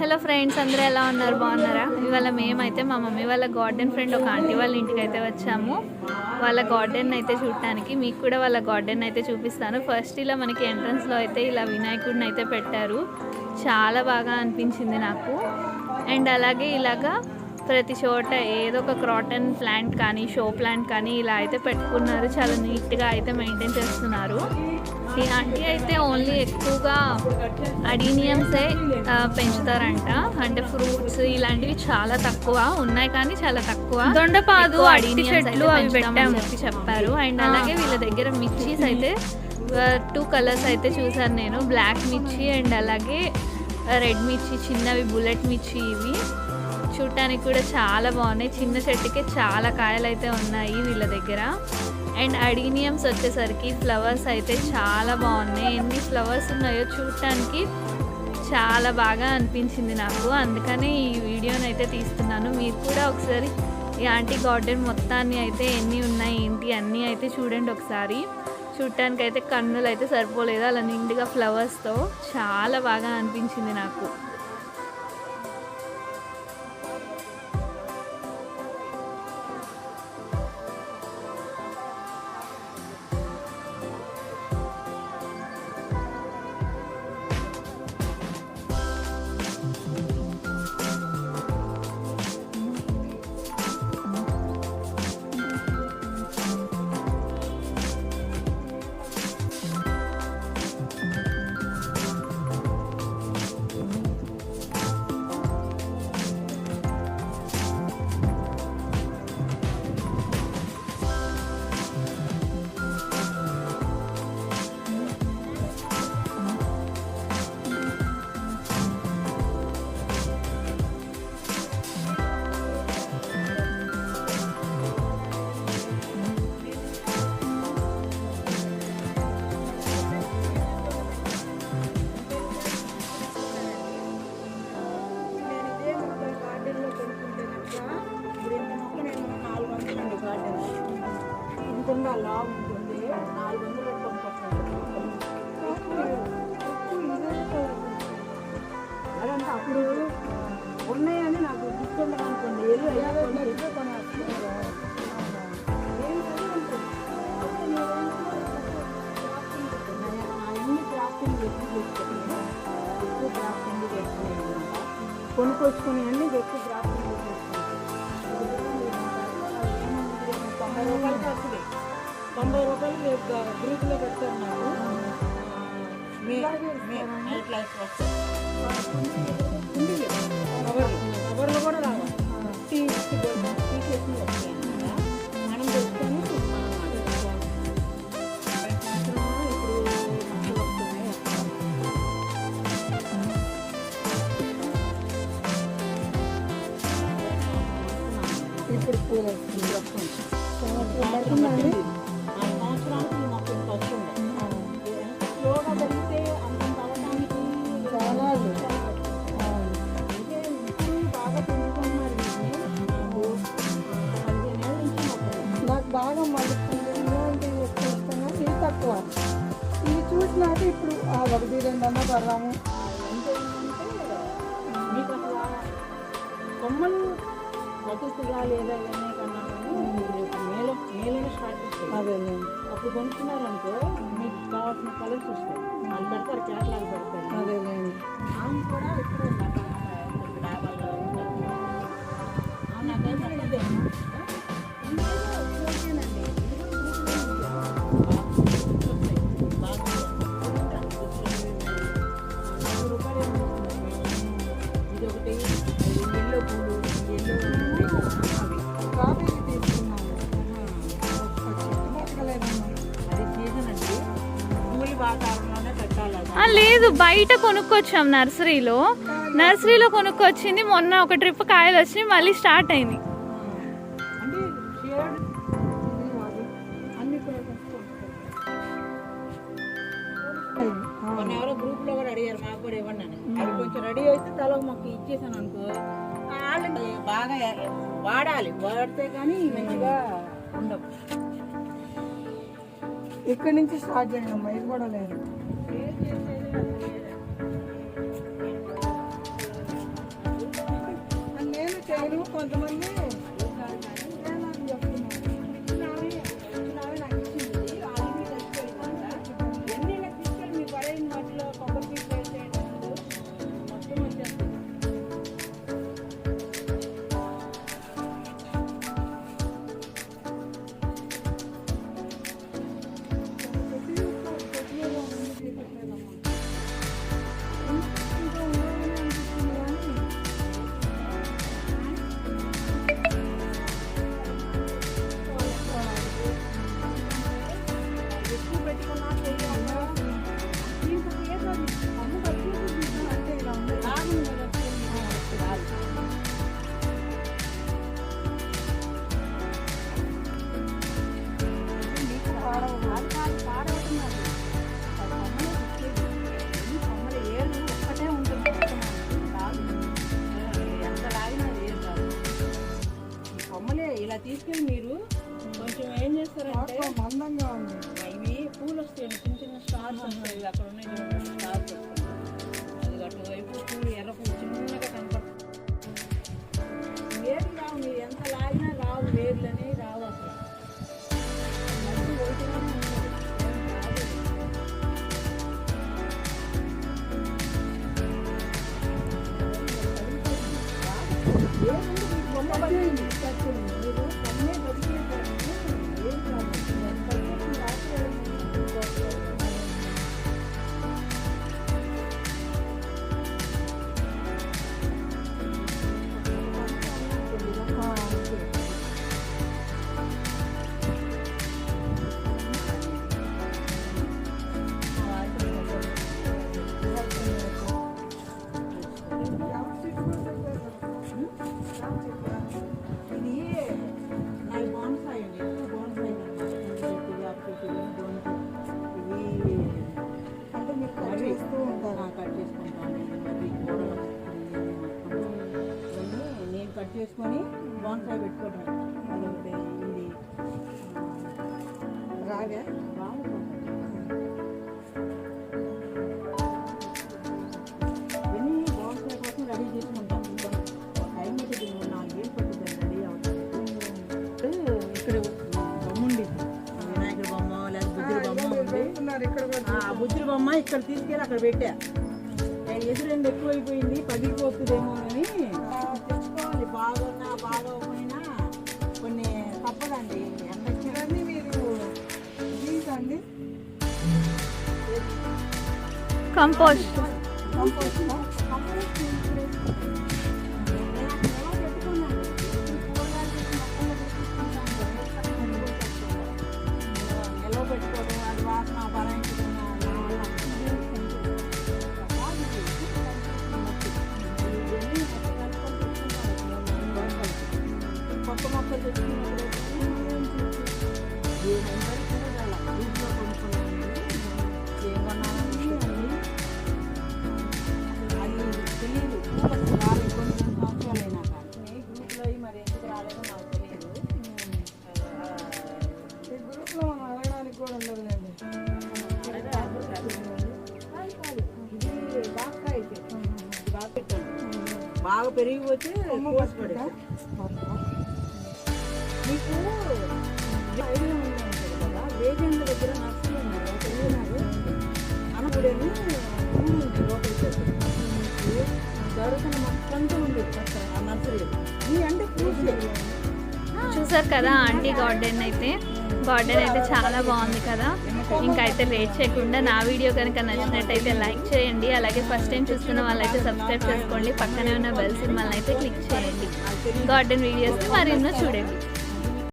Hello friends అందరూ ఎలా ఉన్నారు? బాగున్నారా? ఇవాళ మేమైతే మా మమ్మీ వాళ్ళ గార్డెన్ ఫ్రెండ్ ఒక ఆంటీ వాళ్ళ ఇంటికి అయితే వచ్చాము. వాళ్ళ గార్డెన్ అయితే చూడటానికి మీకు కూడా వాళ్ళ గార్డెన్ అయితే చూపిస్తాను. ఫస్ట్ ఇలా మనకి ఎంట్రన్స్లో అయితే ఇలా వినాయకుడిని అయితే పెట్టారు. చాలా బాగా అనిపించింది నాకు. అండ్ అలాగే ఇలాగా ప్రతి చోట ఏదో ఒక క్రాటన్ ప్లాంట్ కానీ షో ప్లాంట్ కానీ ఇలా అయితే పెట్టుకున్నారు. చాలా నీట్గా అయితే మెయింటైన్ చేస్తున్నారు. ఈ ఆంటీ అయితే ఓన్లీ ఎక్కువగా అడీనియమ్సే పెంచుతారంట. అంటే ఫ్రూట్స్ ఇలాంటివి చాలా తక్కువ. ఉన్నాయి కానీ చాలా తక్కువ. దొండపాదు అడిని చెట్లు అవి పెట్టాము. చెప్పి చెప్పారు. అండ్ అలాగే వీళ్ళ దగ్గర మిర్చీస్ అయితే టూ కలర్స్ అయితే చూసాను నేను. బ్లాక్ మిర్చి అండ్ అలాగే రెడ్ మిర్చి చిన్నవి బుల్లెట్ మిర్చి ఇవి. చూడటానికి కూడా చాలా బాగున్నాయి. చిన్న చెట్టుకే చాలా కాయలు అయితే ఉన్నాయి వీళ్ళ దగ్గర. అండ్ అడీనియమ్స్ వచ్చేసరికి ఫ్లవర్స్ అయితే చాలా బాగున్నాయి. ఎన్ని ఫ్లవర్స్ ఉన్నాయో చూడటానికి చాలా బాగా అనిపించింది నాకు. అందుకనే ఈ వీడియోని అయితే తీస్తున్నాను. మీరు కూడా ఒకసారి ఈ ఆంటీ గార్డెన్ మొత్తాన్ని అయితే ఎన్ని ఉన్నాయి ఏంటి అన్నీ అయితే చూడండి ఒకసారి. చూడటానికి అయితే కన్నులు అయితే సరిపోలేదు. అలా నిండుగా ఫ్లవర్స్తో చాలా బాగా అనిపించింది నాకు. ఉంటుంది అలా ఉంటుంది. నాలుగు వందలు అదంతా అప్పుడు ఉన్నాయని నాకు గుర్తుండదు అనుకోండి. ఏళ్ళు కొనుక్కొచ్చుకుని అన్ని ఎక్కువ తొంభై రూపాయలు రేపు గ్రూప్లో పెట్టారు నాకు మే మే నైట్ లైఫ్ వస్తుంది కవర్లు కవర్లు కూడా రావాలి టీ తీసేసి వస్తాయి అన్నమాట మనం తెచ్చుకొని ఇప్పుడు మొక్కలు వస్తున్నాయి ఇప్పుడు పూలు వస్తుంది బాగా మలుస్తుంది ఇలాంటి ఎక్కువ ఇది తక్కువ ఇవి చూసినాక ఇప్పుడు ఆ ఒకటి రెండన్నా పడదాము అసలు ఆ కొమ్మలు ప్రతిగా లేదా ఇవన్నీ కన్నా మేలో మేలోనే స్టార్ట్ చేస్తాయి అదే అప్పుడు కొనుక్కున్నారనుకో మీకు కావాల్సిన కలర్స్ వస్తాయి వాళ్ళు పెడతారు పెడతారు అదే ఆమె కూడా ఇప్పుడు డాబాల్లో లేదు బయట కొనుక్కొచ్చాం నర్సరీలో. నర్సరీలో కొనుక్కొచ్చింది మొన్న ఒక ట్రిప్ కాయలు వచ్చినాయి మళ్ళీ స్టార్ట్ అయింది అంటే షేడ్ ఇది కాదు. అన్ని కూడా కొనుక్కోవచ్చు. ఆ, మొన్న ఎవరో గ్రూప్లో కూడా అడిగారు మాకు కూడా ఇవ్వండి అని. అది కొంచెం రెడీ అయితే తల మాకు ఇచ్చేసాను అనుకో. వాళ్ళు బాగా వాడాలి వాడితే కానీ మంచిగా ఉండవు. ఇక్కడ నుంచి స్టార్ట్ చేయండి అమ్మా ఇది కూడా లేదు. నేను చేయను కొంతమంది Eh, la coronilla. బాన్సాయి పెట్టుకోవడం అదొకటి ఇది రాగా? బుద్ధుడి బొమ్మ ఇక్కడ తీసుకెళ్ళి అక్కడ పెట్టా. ఎదురెండు ఎక్కువైపోయింది పగిలిపోతుందేమో అని. తెచ్చుకోవాలి బాగా Ver anneye. బాగా పెరిగిపోతే మీకు కదా దగ్గర చూసారు కదా ఆంటీ గార్డెన్ అయితే. గార్డెన్ అయితే చాలా బాగుంది కదా. ఇంకా అయితే లేట్ చేయకుండా నా వీడియో కనుక నచ్చినట్టయితే లైక్ చేయండి. అలాగే ఫస్ట్ టైం చూస్తున్న వాళ్ళైతే సబ్స్క్రైబ్ చేసుకోండి. పక్కనే ఉన్న బెల్ సినిమాలను అయితే క్లిక్ చేయండి. గార్డెన్ వీడియోస్ మరి ఎన్నో చూడండి.